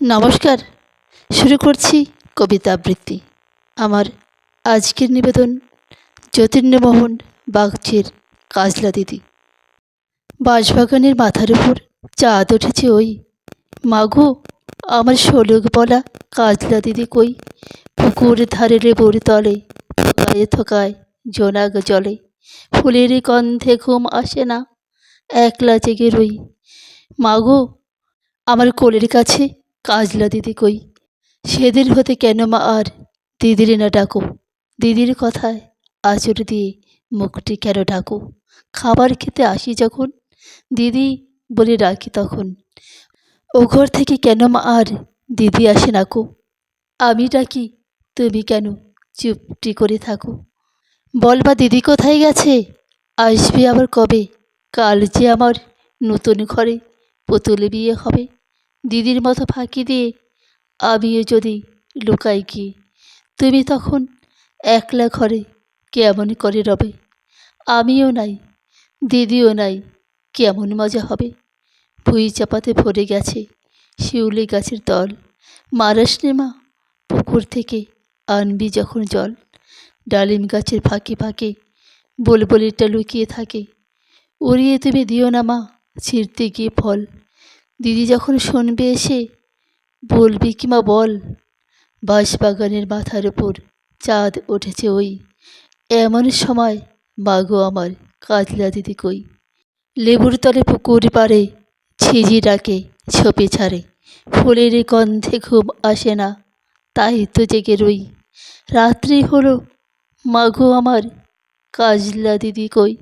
নমস্কার। শুরু করছি কবিতা আবৃত্তি। আমার আজকের নিবেদন জ্যোতির্ণমোহন বাগচির কাজলা দিদি। বাঁশবাগানের মাথার উপর চাঁদ উঠেছে ওই। মাগো আমার শোলক বলা কাজলা দিদি কই? পুকুর ধারে লেবুর তলে থোকায় থোকায় জোনাক জলে। ফুলের গন্ধে ঘুম আসে না, একলা জেগে রই। মাগো আমার কোলের কাছে কাজলা দিদি কই? সেদিন হতে কেন মা আর দিদির না ডাকো? দিদির কথায় আঁচড় দিয়ে মুখটি কেন ডাকো খাবার খেতে আসি যখন? দিদি বলে ডাকি তখন। ও ঘর থেকে কেন মা আর দিদি আসে না কো? আমি ডাকি, তুমি কেন চুপটি করে থাকো? বলবা দিদি কোথায় গেছে? আসবে আবার কবে? কাল যে আমার নতুন ঘরে পুতুল বিয়ে হবে। দিদির মতো ফাঁকি দিয়ে আমিও যদি লুকাই গিয়ে তুমি তখন একলা ঘরে কেমন করে রবে? আমিও নাই, দিদিও নাই, কেমন মজা হবে? ভুই চাপাতে ভরে গেছে শিউলি গাছের দল মারাস নে মা, পুকুর থেকে আনবি যখন জল। ডালিম গাছের ফাঁকে ফাঁকে বুলবুলিটা লুকিয়ে থাকে। উড়িয়ে তুমি দিও না মা, ছিঁড়তে গিয়ে ফল। দিদি যখন শুনবে এসে, বলবি কি মা বল, বাঁশবাগানের মাথার উপর চাঁদ উঠেছে ওই। এমন সময় মাগো আমার কাজলা দিদি কই। লেবুর তলে পুকুর পাড়ে ছিজি ডাকে ছোপে ছাড়ে। ফুলের গন্ধে ঘুম আসে না, তাই তো জেগে রই। রাত্রি হলো মাগো আমার কাজলা দিদি কই।